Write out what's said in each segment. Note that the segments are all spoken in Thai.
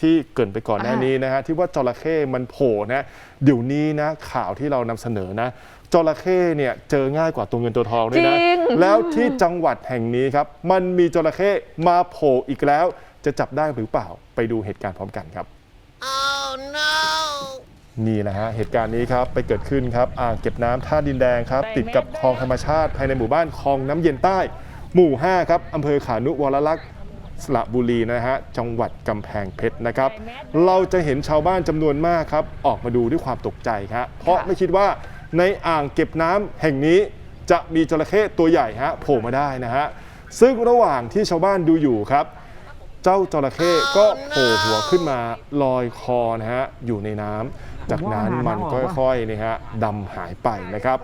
ที่เกรินไปก่อนหน้าอ่านี้นี้นะฮะที่ว่าจระเข้มันโผล่นะเดี๋ยวนี้นะข่าวที่เรานำเสนอนะจระเข้เนี่ยเจอง่ายกว่าตัวเงินตัวทองด้วยนะจริงแล้วที่จังหวัดแห่งนี้ครับ มันมีจระเข้มาโผล่อีกแล้ว จะจับได้หรือเปล่าไปดูเหตุการณ์พร้อมกันครับนี่แหละฮะเหตุการณ์นี้ครับไปเกิดขึ้นครับอ่างเก็บน้ำท่าดินแดงครับ ติดกับคลองธรรมชาติภายในหมู่บ้านคลองน้ำเย็นใต้ หมู่ 5 ครับอำเภอขานุวรลักษณ์ สระบุรีนะฮะจังหวัดกำแพงเพชรนะครับ เราจะเห็นชาวบ้านจำนวนมากครับ ออกมาดูด้วยความตกใจครับเพราะไม่คิดว่าในอ่างเก็บน้ำแห่งนี้จะมีจระเข้ตัวใหญ่ฮะโผล่มาได้นะฮะซึ่งระหว่างที่ชาวบ้านดูอยู่ครับ เจ้าจระเข้ก็โผล่หัวขึ้นมาลอยคอนะฮะอยู่ในน้ำ จากนั้นมันค่อยๆนี่ฮะดำหายไปนะครับ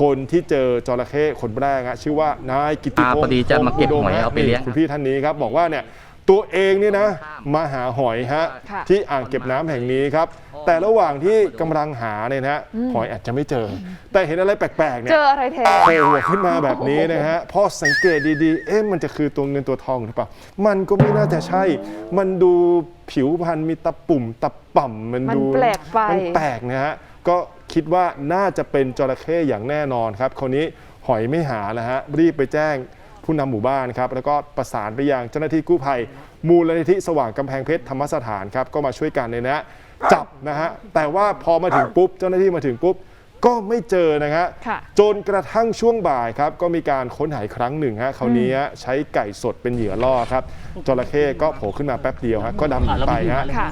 คนที่เจอจระเข้คนแรกฮะชื่อว่านายกิติพอ่างพอศ์ดีจะมาเก็บหอยฮะเอาไปเลี้ยงนี่คุณพี่ท่านนี้ครับบอกว่าเนี่ย ตัวเองเนี่ยนะมาหาหอยฮะค่ะที่อ่างเก็บน้ำแห่งนี้ครับ แต่ระหว่างที่กำลังหาเนี่ยนะฮะหอยอาจจะไม่เจอ แต่เห็นอะไรแปลกๆเนี่ยเจออะไรแทนโผล่หัวขึ้นมาแบบนี้นะฮะพอสังเกตดีๆ เอ๊ะมันจะคือตัวเงินตัวทองหรือเปล่า มันก็ไม่น่าจะใช่ มันดูผิวพรรณมีตะปุ่มตะป่ำมันมันดูแปลกไปมันแปลกนะฮะก็คิดว่าน่าจะเป็นจระเข้อย่างแน่นอนครับ คราวนี้หอยไม่หาแล้วฮะรีบไปแจ้ง ผู้นำหมู่บ้านครับแล้วก็ประสานไปยังเจ้าหน้าที่กู้ภัย มูลนิธิสว่างกำแพงเพชรธรรมสถานครับก็มาช่วยกันเลยนะฮะจับนะฮะแต่ว่าพอมาถึงปุ๊บเจ้าหน้าที่มาถึงปุ๊บก็ไม่เจอนะฮะค่ะจนกระทั่งช่วงบ่ายครับ ก็มีการค้นหาอีกครั้งหนึ่งฮะคราวนี้ฮะใช้ไก่สดเป็นเหยื่อล่อครับจระเข้ก็โผล่ขึ้นมาแป๊บเดียวฮะก็ดำหนีไปฮะค่ะ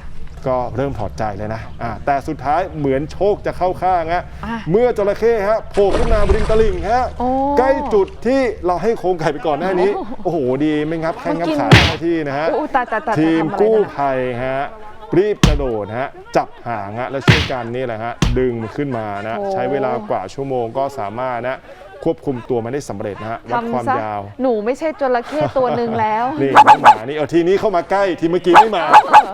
ก็เริ่มถอดใจเลยนะอ่าแต่สุดท้ายเหมือนโชคจะเข้าข้างฮะอะเมื่อจระเข้ฮะโผล่ขึ้นมาบริมตลิ่งฮะโอ้ใกล้จุดที่เราให้โครงไก่ไปก่อนหน้านี้ โอ้โหดีไม่งับแข้งงับขาเจ้าหน้าที่นะฮะโอ้ตายตายตายทีมทำอะไรกู้นะภัยฮะรีบกระโดดฮะจับหางฮะแล้วช่วยกันนี่แหละฮะดึงมันขึ้นมานะโอ้ใช้เวลากว่าชั่วโมงก็สามารถนะ ควบคุมตัวมันได้สำเร็จนะฮะวัดความทำซะยาว หนูไม่ใช่จระเข้ตัวหนึ่งแล้ว นี่น้องหมานี่เอาทีนี้เข้ามาใกล้ทีเมื่อกี้ไม่มา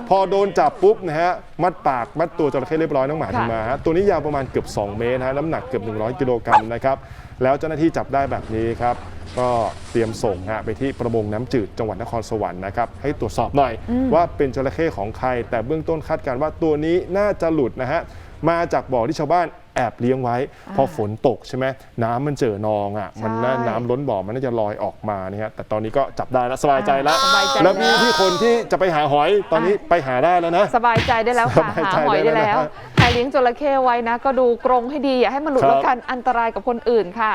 พอโดนจับปุ๊บนะฮะมัดปากมัดตัวจระเข้เรียบร้อยน้องหมาค่ะถึงมาฮะตัวนี้ยาวประมาณเกือบ 2 เมตรฮะน้ำหนักเกือบ 100 กิโลกรัมนะครับแล้วเจ้าหน้าที่จับได้แบบนี้ครับ ก็เตรียมส่งฮะไปที่ประมงน้ำจืดจังหวัดนครสวรรค์นะครับให้ตรวจสอบหน่อยว่าเป็นจระเข้ของใคร แต่เบื้องต้นคาดการณ์ว่าตัวนี้น่าจะหลุดนะฮะมาจากบ่อที่ชาวบ้านแอบเลี้ยงไว้ พอฝนตกใช่ไหมน้ำมันเจอนองอะมันน่าใช่น้ำล้นบ่อมันน่าจะลอยออกมาเนี่ยฮะแต่ตอนนี้ก็จับได้แล้วสบายใจแล้ว สบายใจ แล้วมีที่คนที่จะไปหาหอยตอนนี้ไปหาได้แล้วนะ สบายใจได้แล้วสค่ะบายหาใจหอยได้ได้แล้วแล้วนะใครเลี้ยงจระเข้ไว้นะ ก็ดูกรงให้ดีอย่าให้มันหลุดครับ แล้วกันอันตรายกับคนอื่นค่ะ